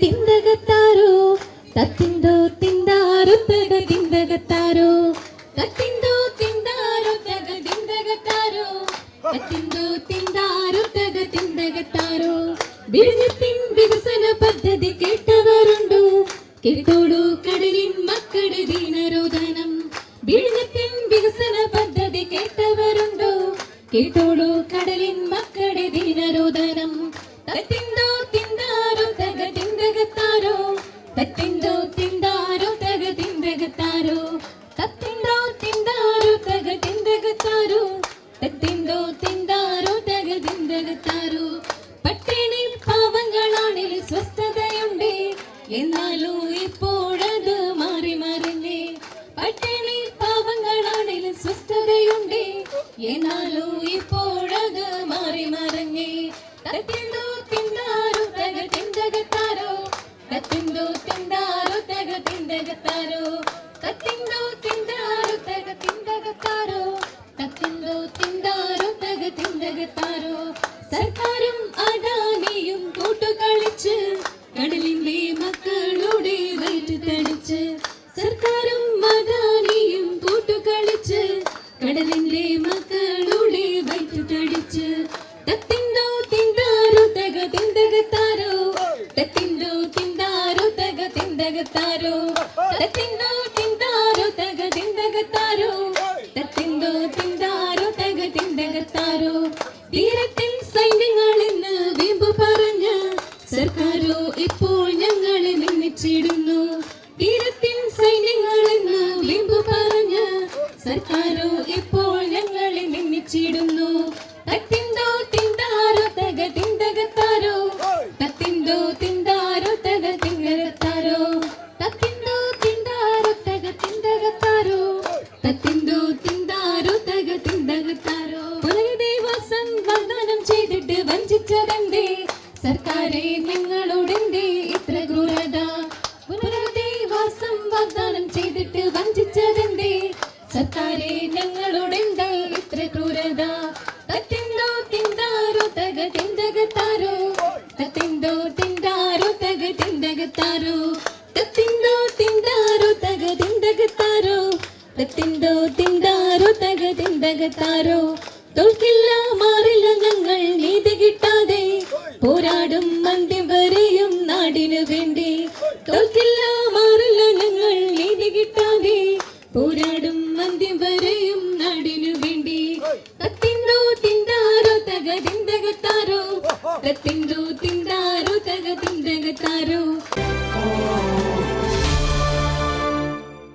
ತಿಂದಗತ್ತಾರೋ ತತ್ತಿಂದೋ ತಿಂದಾರು ತಗ ತಿಂದಗತ್ತಾರೋ ತತ್ತಿಂದೋ ತಿಂದಾರು ತಗ ತಿಂದಗತ್ತಾರೋ തത്തിന്തോ തിന്താരോ തക തിന്തകത്താരോ വിഴിഞ്ഞത്തിൻ വികസന പദ്ധതി കേട്ടവരുണ്ടോ കേട്ടോളൂ കടലിൻ മക്കളുടെ ദീനരോധനം വിഴിഞ്ഞത്തിൻ വികസന പദ്ധതി കേട്ടവരുണ്ടോ കേട്ടോളൂ കടലിൻ മക്കളുടെ ദീനരോധനം തത്തിന്തോ തത്തിന്തോ തിന്താരോ തക തിന്തകത്താരോ പട്ടിണി പാവങ്ങളാണിൽ സ്വസ്ഥതയുണ്ട്. എന്നാലോ ഇപ്പോഴത് മാറി മറിഞ്ഞേ പട്ടിണി പാവങ്ങളാണിൽ സ്വസ്ഥതയുണ്ട്. എന്നാലോ ഇപ്പോഴത് മാറി മറിഞ്ഞേ തത്തിന്തോ തടിച്ച് ತಿಂದಾರು തിന്താരോ ತಿಂದಗತ್ತಾರು തിന്തകത്താരോ. ತಿಂದಾರು തിന്താരോ ತಿಂದಗತ್ತಾರು തിന്തകത്താരോ. ತಿಂದಾರು തിന്താരോ ತಿಂದಗತ್ತಾರು തത്തിന്തോ തിന്താരോ തക തിന്തകത്താരോ. തീരത്തിൻ സൈന്യങ്ങൾ എന്ന് വീമ്പ് പറഞ്ഞ് സർക്കാരോ ഇപ്പോൾ ഞങ്ങളെ നിന്നിച്ചിടുന്നു തീരത്തിൽ സൈന്യങ്ങളിന്ന് വീമ്പ് പറഞ്ഞ് സർക്കാരോ ഇപ്പോൾ ഞങ്ങളെ നിന്നിച്ചിടുന്നു തത്തിന്തോ സർക്കാരെ നിങ്ങളോടെന്തേ ഇത്ര ക്രൂരത. പുനരധിവാസം വാഗ്ദാനം ചെയ്തിട്ട് വഞ്ചിച്ചതെന്തേ? സർക്കാരെ ഞങ്ങളോടെന്തേ ഇത്ര ക്രൂരത. തത്തിന്തോ തിന്താരോ തക തിന്തകത്താരോ? തത്തിന്തോ തിന്താരോ തക തിന്തകത്താരോ? തത്തിന്തോ തിന്താരോ തക തിന്തകത്താരോ? തത്തിന്തോ തിന്താരോ തക തിന്തകത്താരോ? തോൽക്കില്ല മാറില്ല ഞങ്ങൾ കിട്ടാതെ പോരാടും അന്ത്യം വരെയും നാടിനു വേണ്ടി. തോൽക്കില്ല മാറില്ല ഞങ്ങൾ നീതി കിട്ടാതെ. പോരാടും അന്ത്യം വരെയും നാടിനു വേണ്ടി. തത്തിന്തോ തിന്താരോ തക തിന്തകത്താരോ തത്തിന്തോ തിന്താരോ തക